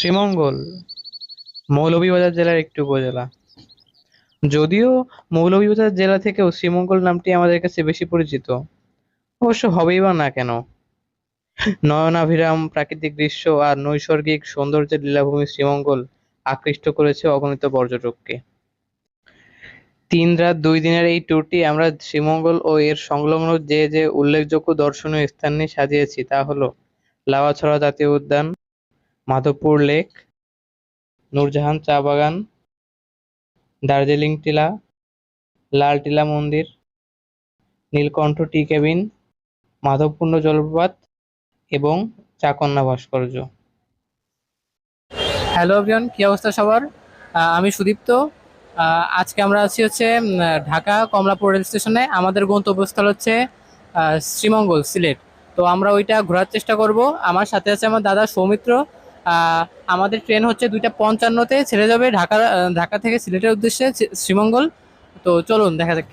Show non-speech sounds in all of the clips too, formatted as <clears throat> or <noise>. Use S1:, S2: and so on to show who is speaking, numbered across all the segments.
S1: শ্রীমঙ্গল, মৌলভীবাজার জেলার একটি উপজেলা। যদিও মৌলভীবাজার জেলা থেকেও শ্রীমঙ্গল নামটি আমাদের কাছে বেশি পরিচিত। অবশ্য হবেই বা না কেন? নয়নাভিরাম প্রাকৃতিক দৃশ্য আর নৈসর্গিক সৌন্দর্যের লীলাভূমি শ্রীমঙ্গল আকৃষ্ট করেছে অগণিত পর্যটককে। তিন রাত দুই দিনের এই ট্যুরটি আমরা শ্রীমঙ্গল ও এর সংলগ্ন যে যে উল্লেখযোগ্য দর্শনীয় স্থান নিয়ে সাজিয়েছি তা হলো লাউয়াছড়া জাতীয় উদ্যান মাধবপুর লেক, নূরজাহান চা বাগান, দার্জিলিং টিলা, লাল টিলা মন্দির, নীলকণ্ঠ টি কেবিন মাধবকুণ্ড জলপ্রপাত এবং চাকন্যা ভাস্কর্য।
S2: হ্যালো এভরিওয়ান, কী অবস্থা সবার? আমি সুদীপ্ত। আজকে আমরা আছি হচ্ছে ঢাকা কমলাপুর রেল স্টেশনে। আমাদের গন্তব্যস্থল হচ্ছে শ্রীমঙ্গল, সিলেট। তো আমরা ওইটা ঘোরার চেষ্টা করব। আমার সাথে আছে আমার দাদা সৌমিত্র। আমাদের ট্রেন হচ্ছে দুইটা পঞ্চান্নতে ছেড়ে যাবে ঢাকা ঢাকা থেকে সিলেটের উদ্দেশ্যে শ্রীমঙ্গল। তো চলুন, দেখা যাক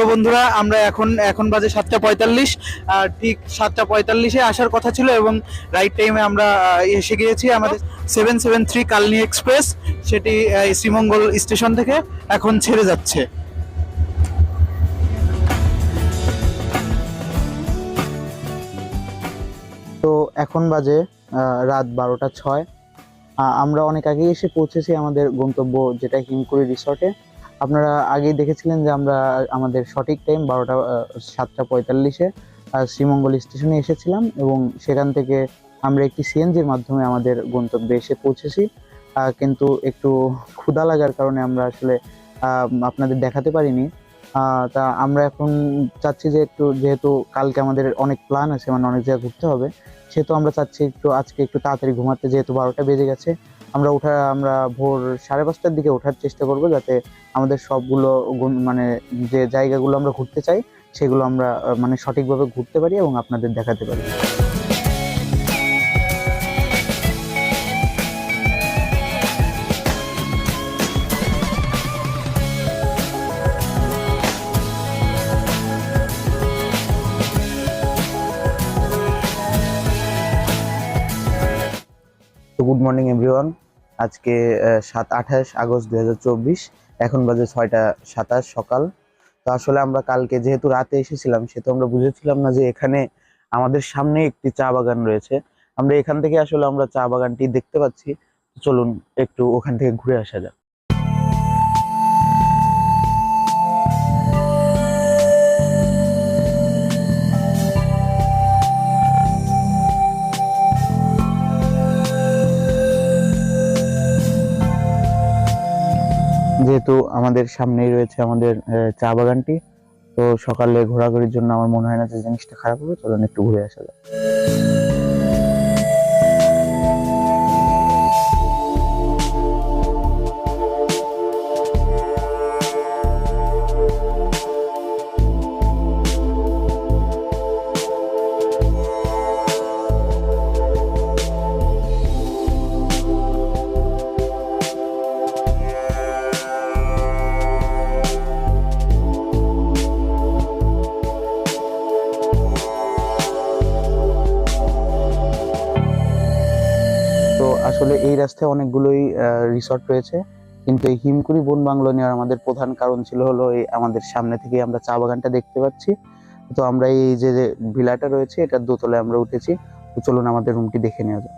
S3: তো বন্ধুরা, আমরা এখন এখন বাজে সাতটা পঁয়তাল্লিশ ঠিক সাতটা পঁয়তাল্লিশে আসার কথা ছিল এবং রাইট টাইমে আমরা এসে গিয়েছি আমাদের seven seven three Kalni express সেটি শ্রীমঙ্গল স্টেশন থেকে এখন ছেড়ে যাচ্ছে। তো এখন বাজে রাত বারোটা ছয়। আমরা অনেক আগেই এসে পৌঁছেছি আমাদের গন্তব্য যেটা হিমকুড়ি রিসর্টে আপনারা আগেই দেখেছিলেন যে আমরা, আমাদের সঠিক টাইম বারোটা সাতটা পঁয়তাল্লিশে শ্রীমঙ্গল স্টেশনে এসেছিলাম এবং সেখান থেকে আমরা একটি সিএনজির মাধ্যমে আমাদের গন্তব্যে এসে পৌঁছেছি। কিন্তু একটু ক্ষুধা লাগার কারণে আমরা আসলে আপনাদের দেখাতে পারিনি। তা আমরা এখন চাচ্ছি যে একটু, যেহেতু কালকে আমাদের অনেক প্ল্যান আছে মানে অনেক জায়গায় ঘুরতে হবে, সেহেতু আমরা চাচ্ছি একটু আজকে একটু তাড়াতাড়ি ঘুমাতে, যেহেতু বারোটা বেজে গেছে। আমরা উঠা, আমরা ভোর সাড়ে পাঁচটার দিকে ওঠার চেষ্টা করব যাতে আমাদের সবগুলো মানে যে জায়গাগুলো আমরা ঘুরতে চাই, সেগুলো আমরা মানে সঠিকভাবে ঘুরতে পারি এবং আপনাদের দেখাতে পারি। গুড মর্নিং এভরিওয়ান আজকে সাত আঠাশ আগস্ট দুই হাজার চব্বিশ, এখন বাজে ছয়টা সাতাশ সকাল। তো আসলে আমরা কালকে যেহেতু রাতে এসেছিলাম, সে তো আমরা বুঝেছিলাম না যে এখানে আমাদের সামনে একটি চা বাগান রয়েছে। আমরা এখান থেকে আসলে আমরা চা বাগানটি দেখতে পাচ্ছি। চলুন একটু ওখান থেকে ঘুরে আসা যাক। যেহেতু আমাদের সামনেই রয়েছে আমাদের চা বাগানটি, তো সকালে ঘোরাঘুরির জন্য আমার মনে হয় না যে জিনিসটা খারাপ হবে, চলুন একটু ঘুরে আসা যাক। রাস্তায় অনেকগুলোই রিসর্ট রয়েছে। কিন্তু এই হিমকুড়ি বন বাংলো নেওয়ার আমাদের প্রধান কারণ ছিল হলো এই আমাদের সামনে থেকে আমরা চা বাগানটা দেখতে পাচ্ছি। তো আমরা এই যে ভিলাটা রয়েছে, এটার দোতলায় আমরা উঠেছি। তো চলুন আমাদের রুমটি দেখে নেওয়া যাক।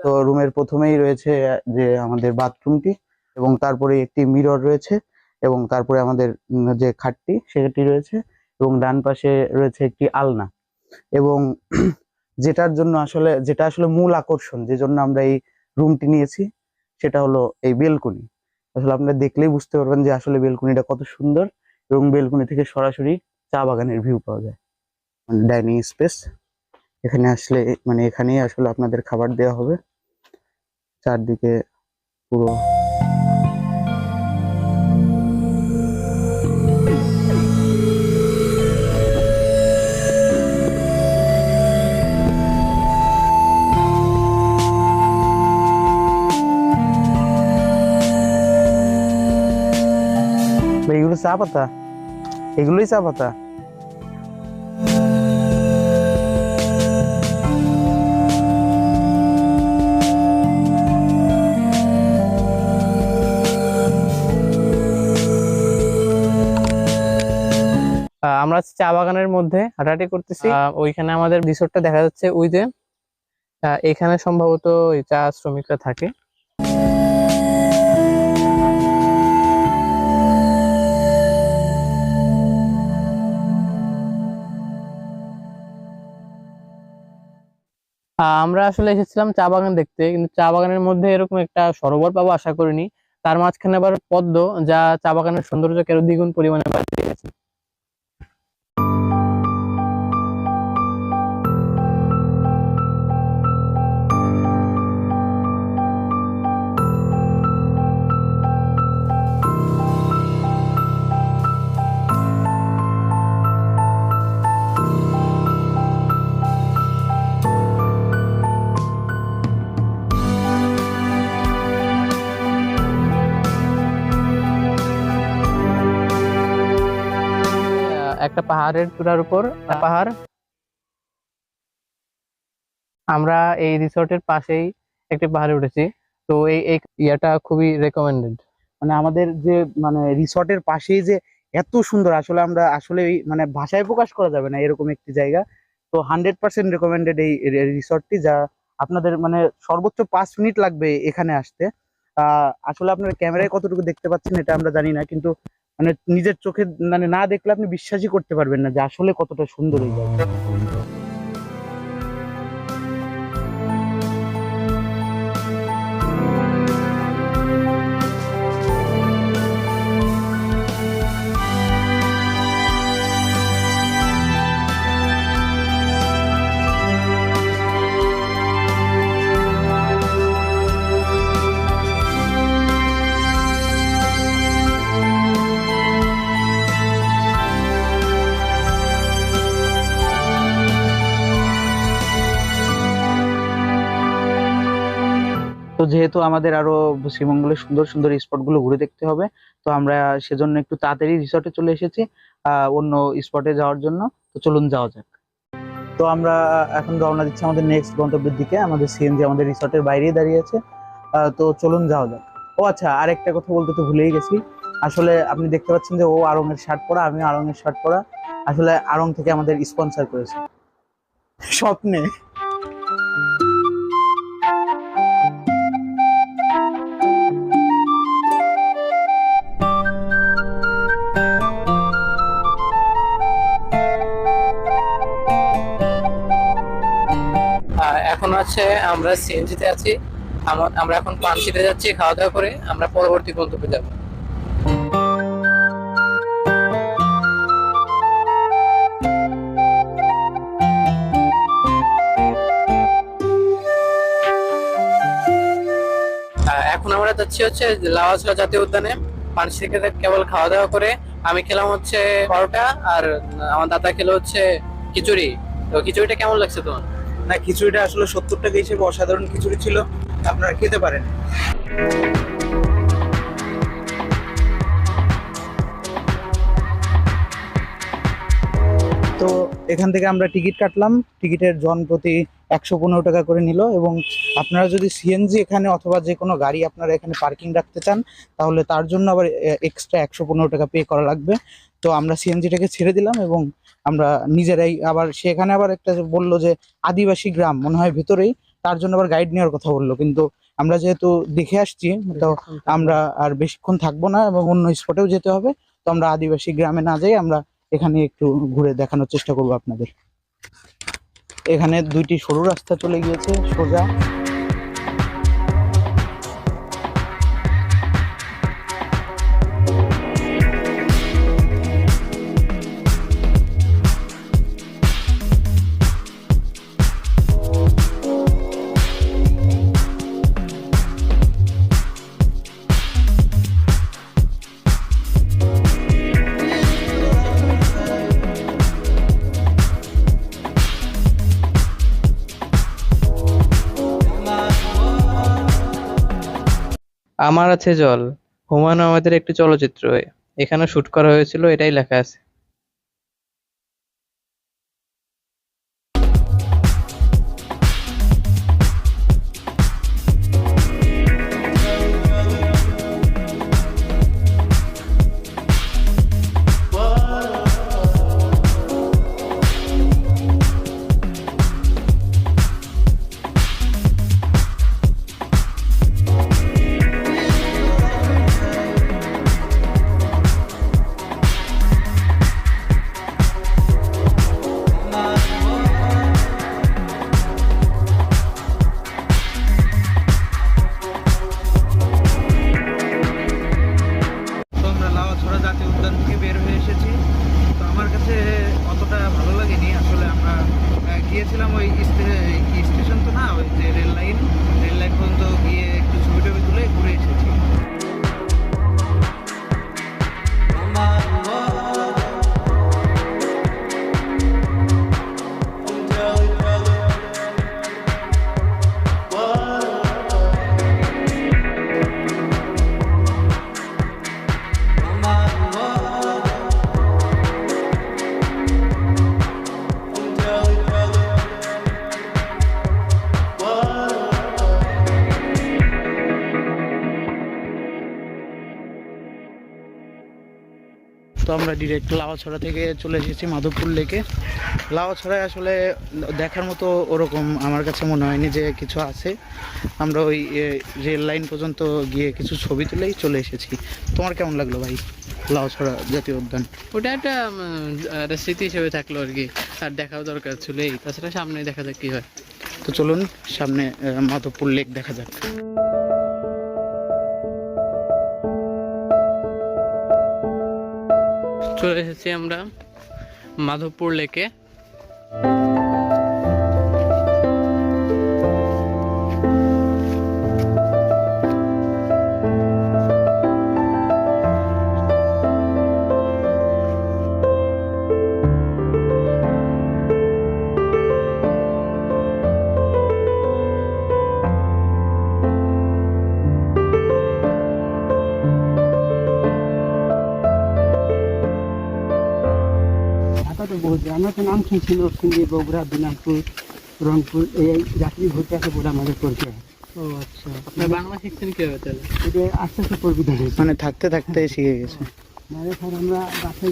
S3: তো রুমের প্রথমেই রয়েছে যে আমাদের বাথরুমটি এবং তারপরে একটি মিরর রয়েছে এবং তারপরে আমাদের যে খাটটি, সেটি রয়েছে এবং ডান পাশে রয়েছে একটি আলনা এবং <clears throat> যেটার জন্য আসলে, যেটা আসলে মূল আকর্ষণ যে জন্য আমরা এই রুমটি নিয়েছি, সেটা হলো এই বেলকনি। আসলে আপনারা দেখলেই বুঝতে পারবেন যে আসলে বেলকনিটা কত সুন্দর এবং বেলকনি থেকে সরাসরি চা বাগানের ভিউ পাওয়া যায়। মানে ডাইনিং স্পেস এখানে আসলে মানে এখানেই আসলে আপনাদের খাবার দেওয়া হবে। চারদিকে পুরো চা পাতা? এগুলোই চা পাতা।
S1: আমরা চা বাগানের মধ্যে হাঁটাহাঁটি করতেছি। ওইখানে আমাদের রিসোর্টটা দেখা যাচ্ছে ওই যে এখানে সম্ভবত চা শ্রমিকরা থাকে। আমরা আসলে এসেছিলাম চা বাগান দেখতে, কিন্তু চা বাগানের মধ্যে এরকম একটা সরোবর পাবো আশা করিনি। তার মাঝখানে আবার পদ্ম, যা চা বাগানের সৌন্দর্যকে আরও দ্বিগুণ পরিমাণে বাড়িয়ে গেছে পাহাড়ের চূড়ার উপর পাহাড়। আমরা এই রিসোর্টের পাশেই একটি পাহাড়ে উঠেছি। তো এই ইয়াটা খুবই রেকমেন্ডেড
S3: মানে আমাদের যে মানে রিসর্টের পাশেই যে এত সুন্দর আসলে আমরা আসলে মানে ভাষায় প্রকাশ করা যাবে না এরকম একটি জায়গা। তো হান্ড্রেড পার্সেন্ট রেকমেন্ডেড এই রিসর্টটি যা আপনাদের মানে সর্বোচ্চ পাঁচ মিনিট লাগবে এখানে আসতে। আহ আসলে আপনার ক্যামেরায় কতটুকু দেখতে পাচ্ছেন এটা আমরা জানি না কিন্তু মানে নিজের চোখে মানে না দেখলে আপনি বিশ্বাসই করতে পারবেন না যে আসলে কতটা সুন্দর এই জায়গা যেহেতু আমাদের আরও শ্রীমঙ্গলের সুন্দর সুন্দর স্পটগুলো ঘুরে দেখতে হবে, তো আমরা সেজন্য একটু তাড়াতাড়ি রিসর্টে চলে এসেছি অন্য স্পটে যাওয়ার জন্য, তো চলুন যাওয়া যাক। তো আমরা এখন রওনা দিচ্ছি আমাদের নেক্সট গন্তব্যের দিকে, আমাদের সিএনজি আমাদের রিসর্টের বাইরেই দাঁড়িয়ে আছে তো চলুন যাওয়া যাক। ও আচ্ছা আরেকটা কথা বলতে তো ভুলেই গেছি, আসলে আপনি দেখতে পাচ্ছেন যে ও আরঙের শার্ট পরা আমি আরঙের শার্ট পরা, আসলে আড়ং থেকে আমাদের স্পন্সর করেছে। স্বপ্নে।
S2: এখন আছে, আমরা সিএনজিতে আছি। আমরা এখন পানশিতে যাচ্ছি খাওয়া দাওয়া করে, আমরা পরবর্তী গন্তব্যে যাব। এখন আমরা যাচ্ছি হচ্ছে লাওয়াছড়া জাতীয় উদ্যানে। পানশি থেকে কেবল খাওয়া দাওয়া করে, আমি খেলাম হচ্ছে পরোটা আর আমার দাদা খেলো হচ্ছে খিচুড়ি। তো খিচুড়িটা কেমন লাগছে তোমার?
S3: না খিচুড়িটা আসলে সত্তর টাকা হিসেবে অসাধারণ খিচুড়ি ছিল আপনারা খেতে পারেন। এখান থেকে আমরা টিকিট কাটলাম। টিকিটের জন প্রতি একশো পনেরো টাকা করে নিল এবং আপনারা যদি সিএনজি এখানে অথবা যে কোনো গাড়ি আপনারা এখানে পার্কিং রাখতে চান তাহলে তার জন্য আবার এক্সট্রা একশো পনেরো টাকা পে করা লাগবে। তো আমরা সিএনজিটাকে ছেড়ে দিলাম এবং আমরা নিজেরাই আবার সেখানে আবার একটা বলল যে আদিবাসী গ্রাম মনে হয় ভেতরেই তার জন্য আবার গাইড নেওয়ার কথা বলল। কিন্তু আমরা যেহেতু দেখে আসছি তো আমরা আর বেশিক্ষণ থাকব না এবং অন্য স্পটেও যেতে হবে। তো আমরা আদিবাসী গ্রামে না যাই আমরা এখানে একটু ঘুরে দেখানোর চেষ্টা করব আপনাদের। এখানে দুইটি সরু রাস্তা চলে গিয়েছে সোজা।
S1: আমার আছে জল। হুমায়ুন আহমেদের একটি চলচ্চিত্র। এখানে শুট করা হয়েছিল এটাই লেখা আছে।
S3: আমরা ডিরেক্ট লাউয়াছড়া থেকে চলে এসেছি মাধবপুর লেকে। লাউয়াছড়ায় আসলে দেখার মতো ওরকম আমার কাছে মনে হয়নি যে কিছু আছে। আমরা ওই রেল লাইন পর্যন্ত গিয়ে কিছু ছবি তুলেই চলে এসেছি। তোমার কেমন লাগল ভাই লাউছড়া জাতীয় উদ্যান?
S2: ওটা একটা স্মৃতি হিসেবে থাকল আর কি। আর দেখাও দরকার ছিল এই। তাছাড়া সামনে দেখা যাক কি হয়।
S3: তো চলুন সামনে মাধবপুর লেক দেখা যাক।
S2: চলে এসেছি আমরা মাধবপুর লেকে।
S4: আমরা তো নাম শুনছি নরসিংদী বগুড়া দিনাজপুর রংপুর এই যাত্রী ভর্তি আছে বলে আমাদের পরিচয়
S2: ও আচ্ছা। আপনার বাংলা শিখছেন কীভাবে তাহলে?
S4: এটা আস্তে আস্তে পরিবিধ
S3: মানে থাকতে থাকতে শিখে গেছে।
S4: মানে স্যার আমরা বাসে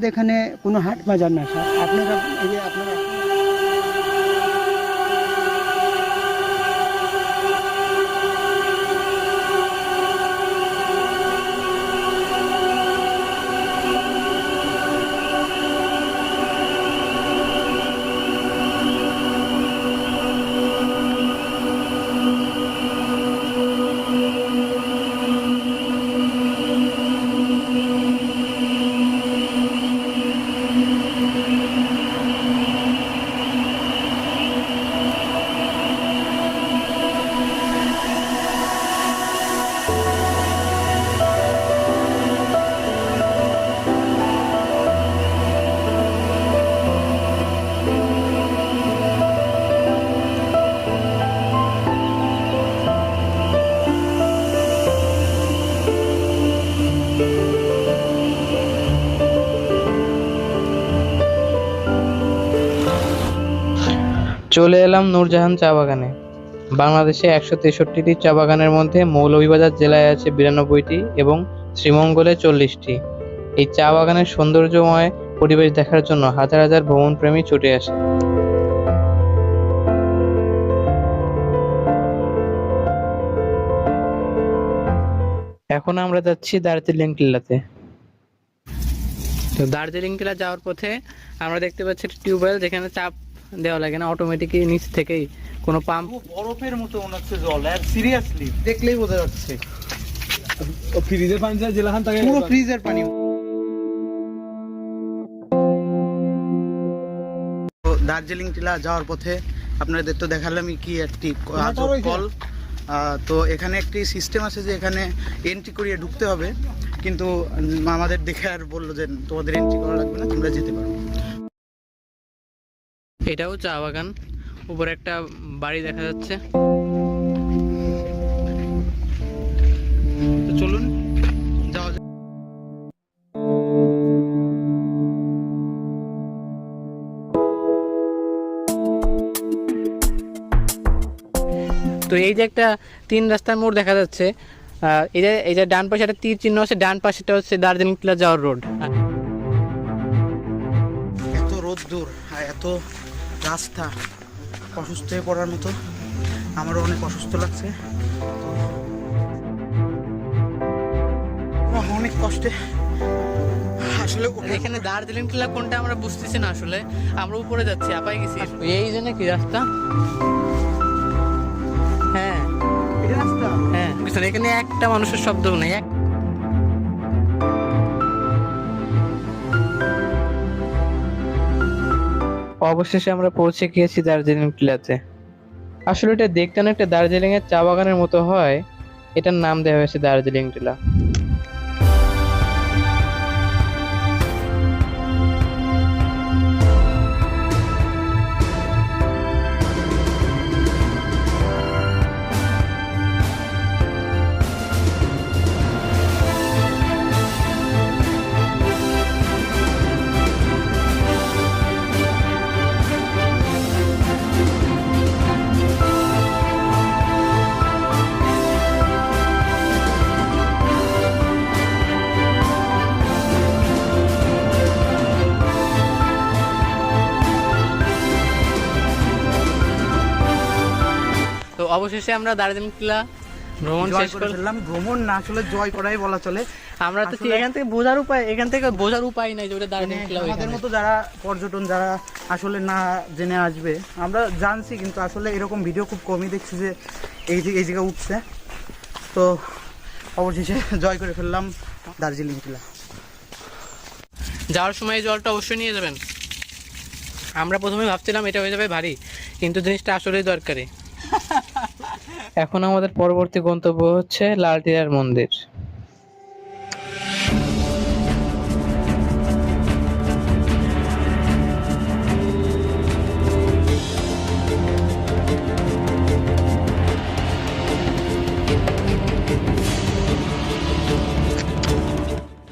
S4: আমাদের এখানে কোনো হাট বাজার না স্যার। আপনারা আপনারা
S1: চলে এলাম নূরজাহান চা বাগানে। বাংলাদেশে একশো তেষট্টিটি চা বাগানের মধ্যে মৌলভীবাজার জেলায় আছে বিরানব্বইটি এবং শ্রীমঙ্গলে চল্লিশটি। এই চা বাগানের সৌন্দর্যময় পরিবেশ দেখার জন্য হাজার হাজার ভ্রমণপ্রেমী ছুটে আসে। এখন আমরা যাচ্ছি দার্জিলিং টিল্লাতে
S2: তো দার্জিলিং টিলা যাওয়ার পথে আমরা দেখতে পাচ্ছি টিউবওয়েল যেখানে চাপ দেওয়া লাগে না অটোমেটিকই নিচ থেকেই কোনো পাম্প
S3: বরফের মতো মনে হচ্ছে জল আর সিরিয়াসলি দেখলেই বোঝা যাচ্ছে।
S5: ফ্রিজের পানি জেলাখান থাকে
S3: পুরো ফ্রিজের পানি। তো দার্জিলিং টিলা যাওয়ার পথে আপনাদের তো দেখালামই কি একটি কল আহ, তো এখানে একটি সিস্টেম আছে যে এখানে এন্ট্রি করিয়ে ঢুকতে হবে। কিন্তু আমাদের দেখে আর বলল যে তোমাদের এন্ট্রি করা লাগবে না তোমরা যেতে পারো।
S2: এটাও চা বাগান। উপরে একটা বাড়ি দেখা যাচ্ছে।
S3: তো চলুন
S2: তো এই যে একটা তিন রাস্তার মোড় দেখা যাচ্ছে। এই যে এই যে ডান পাশে একটা তীর চিহ্ন আছে, ডান পাশেটা হচ্ছে দার্জিলিং টিলা যাওয়ার রোড।
S3: এত রোদ দূর এত রাস্তা অসুস্থ হয়ে পড়ার মতো। আমারও অনেক অসুস্থ লাগছে। অনেক কষ্টে। আসলে
S2: এখানে দার্জিলিং টিলা কোনটা আমরা বুঝতেছি না আসলে। আমরা উপরে যাচ্ছি আপাই গেছি। এই জন্য কি রাস্তা? হ্যাঁ।
S3: রাস্তা?
S2: হ্যাঁ। এখানে একটা মানুষের শব্দ নেই এক
S1: অবশেষে আমরা পৌঁছে গিয়েছি দার্জিলিং টিলাতে। আসলে এটা দেখতে অনেকটা দার্জিলিংয়ের চা বাগানের মতো হয়। এটার নাম দেওয়া হয়েছে দার্জিলিং টিলা।
S2: অবশেষে আমরা দার্জিলিং কিলা ভ্রমণ শেষ
S3: করে ফেললাম। ভ্রমণ না আসলে জয় করাই বলা চলে।
S2: আমরা তো এখান থেকে বোঝার উপায় এখান থেকে বোঝার উপায় নাই যে ওটা দার্জিলিং কিলা
S3: আমাদের মতো যারা পর্যটন যারা আসলে না জেনে আসবে আমরা জানছি কিন্তু আসলে এরকম ভিডিও খুব কমই দেখছি যে এই যে এই জায়গায় উঠছে। তো অবশেষে জয় করে ফেললাম দার্জিলিং কিলা
S2: যাওয়ার সময় জলটা অবশ্যই নিয়ে যাবেন। আমরা প্রথমে ভাবছিলাম এটা হয়ে যাবে ভারী কিন্তু জিনিসটা আসলেই দরকারি। <laughs>
S1: এখন আমাদের পরবর্তী গন্তব্য হচ্ছে লালটিলার মন্দির।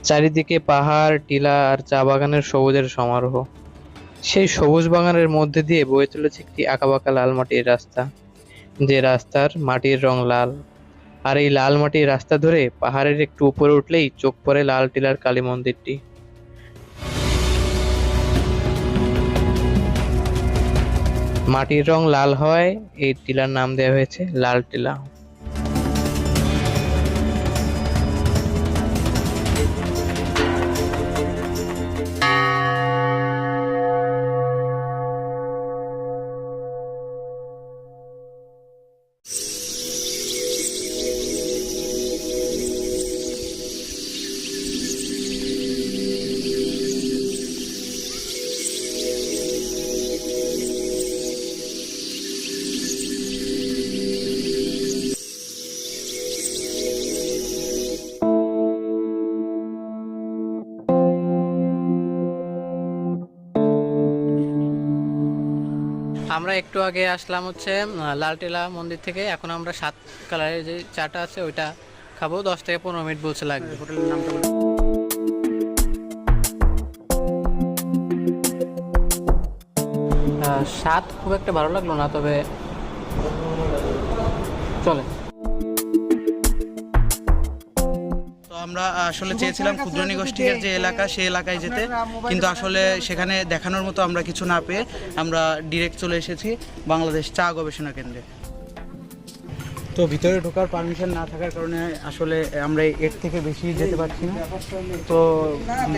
S1: চারিদিকে পাহাড়, টিলা আর চা বাগানের সবুজের সমারোহ। সেই সবুজ বাগানের মধ্যে দিয়ে বয়ে চলেছে একটি আঁকাবাঁকা লাল মাটির রাস্তা। যে রাস্তার মাটির রং লাল। আর এই লাল মাটির রাস্তা ধরে পাহাড়ের একটু উপরে উঠলেই চোখ পড়ে লাল টিলার কালী মন্দিরটি। মাটির রং লাল হয়, এই টিলার নাম দেওয়া হয়েছে লাল টিলা।
S2: আমরা একটু আগে আসলাম হচ্ছে লালটেলা মন্দির থেকে। এখন আমরা সাত কালারের যে চাটা আছে ওইটা খাব। দশ থেকে পনেরো মিনিট বলছে লাগবে।
S3: হোটেলের নামটা
S2: স্বাদ খুব একটা ভালো লাগল না তবে চলে।
S3: আমরা আসলে চেয়েছিলাম ক্ষুদ্র নিগোষ্ঠীর যে এলাকা সেই এলাকায় যেতে। কিন্তু আসলে সেখানে দেখানোর মতো আমরা কিছু না পেয়ে আমরা ডিরেক্ট চলে এসেছি বাংলাদেশ চা গবেষণা কেন্দ্রে। তো ভিতরে ঢোকার পারমিশন না থাকার কারণে আসলে আমরা এর থেকে বেশি যেতে পারছি না। তো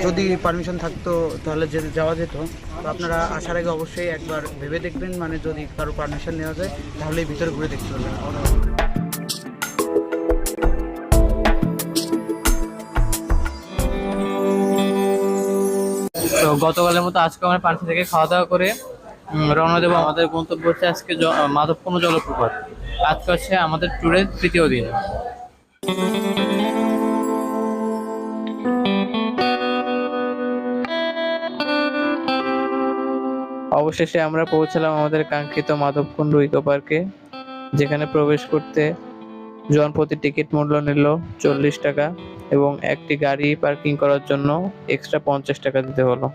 S3: যদি পারমিশন থাকতো তাহলে যেতে যাওয়া যেত তো আপনারা আসার আগে অবশ্যই একবার ভেবে দেখবেন। মানে যদি কারও পারমিশন নেওয়া যায় তাহলে ভিতরে ঘুরে দেখতে পারবেন।
S2: তো গতকালের মতো আজকে আমরা পার্টি থেকে খাওয়া দাওয়া করে রওনা দেবো। আমাদের গন্তব্য হচ্ছে আজকে মাধবকুণ্ড জলপ্রপাত। আজকে হচ্ছে আমাদের ট্যুরের তৃতীয় দিন।
S1: অবশেষে আমরা পৌঁছালাম আমাদের কাঙ্ক্ষিত মাধবকুণ্ড ইকো পার্কে, যেখানে প্রবেশ করতে জনপ্রতি টিকিট মূল্য নিল চল্লিশ টাকা। এবং একটি গাড়ি পার্কিং করার জন্য এক্সট্রা পঞ্চাশ টাকা দিতে হলো।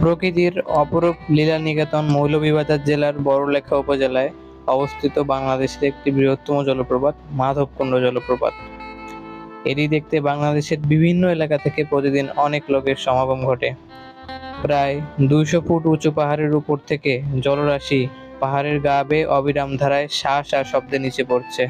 S1: প্রকৃতির অপরূপ লীলা নিকেতন মৌলভীবাজার জেলার বড়লেখা উপজেলায় অবস্থিত বাংলাদেশের একটি বৃহত্তম জলপ্রপাত, মাধবকুণ্ড জলপ্রপাত। এটি দেখতে বাংলাদেশের বিভিন্ন এলাকা থেকে প্রতিদিন অনেক লোকের সমাগম ঘটে। প্রায় দুইশো ফুট উঁচু পাহাড়ের উপর থেকে জলরাশি পাহাড়ের গা বেয়ে অবিরাম ধারায় শা শা শব্দে নিচে পড়ছে।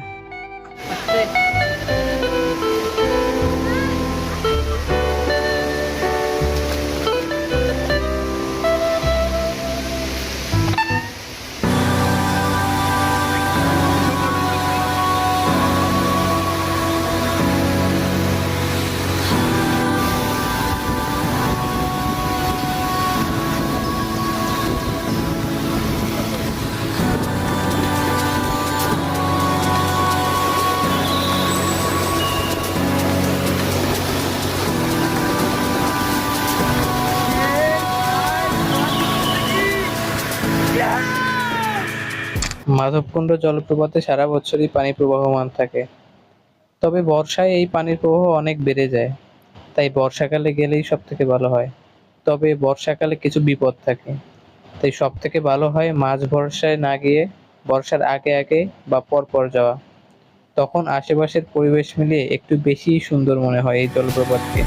S1: মাধবকুণ্ড জলপ্রপাতে সারা বছরই পানি প্রবাহমান থাকে। তবে বর্ষায় এই পানির প্রবাহ অনেক বেড়ে যায়। তাই বর্ষাকালে গেলেই সব থেকে ভালো হয়। তবে বর্ষাকালে কিছু বিপদ থাকে। তাই সব থেকে ভালো হয় মাঝ বর্ষায় না গিয়ে বর্ষার আগে আগে বা পর পর যাওয়া। তখন আশেপাশের পরিবেশ মিলিয়ে একটু বেশি সুন্দর মনে হয় এই জলপ্রপাতকে।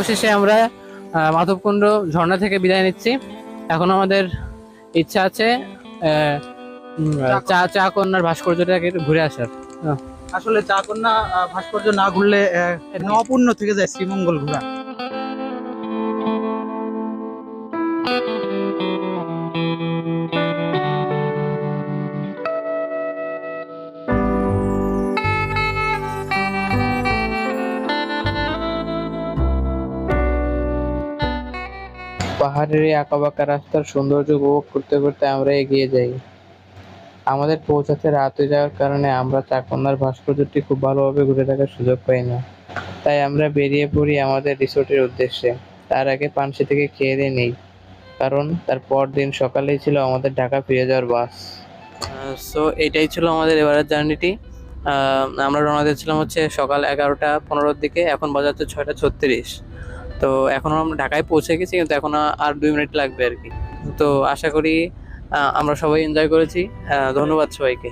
S2: অবশেষে আমরা মাধবকুণ্ড ঝর্ণা থেকে বিদায় নিচ্ছি। এখন আমাদের ইচ্ছা আছে চা চা কন্যার ভাস্কর্যটাকে ঘুরে আসার।
S3: আসলে চা কন্যা ভাস্কর্য না ঘুরলে আহ, অপূর্ণ থেকে যায় শ্রীমঙ্গল ঘোরা।
S1: পাহাড়ের এই আঁকাবাঁকা রাস্তার সৌন্দর্য উপভোগ করতে করতে আমরা এগিয়ে যাই। আমাদের পৌঁছাতে রাত হয়ে যাওয়ার কারণে আমরা চাকন্যার ভাস্কর্যটি খুব ভালোভাবে ঘুরে দেখার সুযোগ পাই না। তাই আমরা বেরিয়ে পড়ি আমাদের রিসোর্টের উদ্দেশ্যে। তার আগে পানসি থেকে খেয়ে দিয়ে নেই, কারণ তার পর দিন সকালেই ছিল আমাদের ঢাকা ফিরে যাওয়ার বাস। সো এটাই ছিল আমাদের এবারের জার্নিটি। আমরা রওনা দিয়েছিলাম হচ্ছে সকাল এগারোটা পনেরোর দিকে, এখন বাজাচ্ছে ছয়টা ছত্রিশ। তো এখন আমরা ঢাকায় পৌঁছে গেছি, কিন্তু এখন আর দুই মিনিট লাগবে আর কি। তো আশা করি আমরা সবাই এনজয় করেছি। ধন্যবাদ সবাইকে।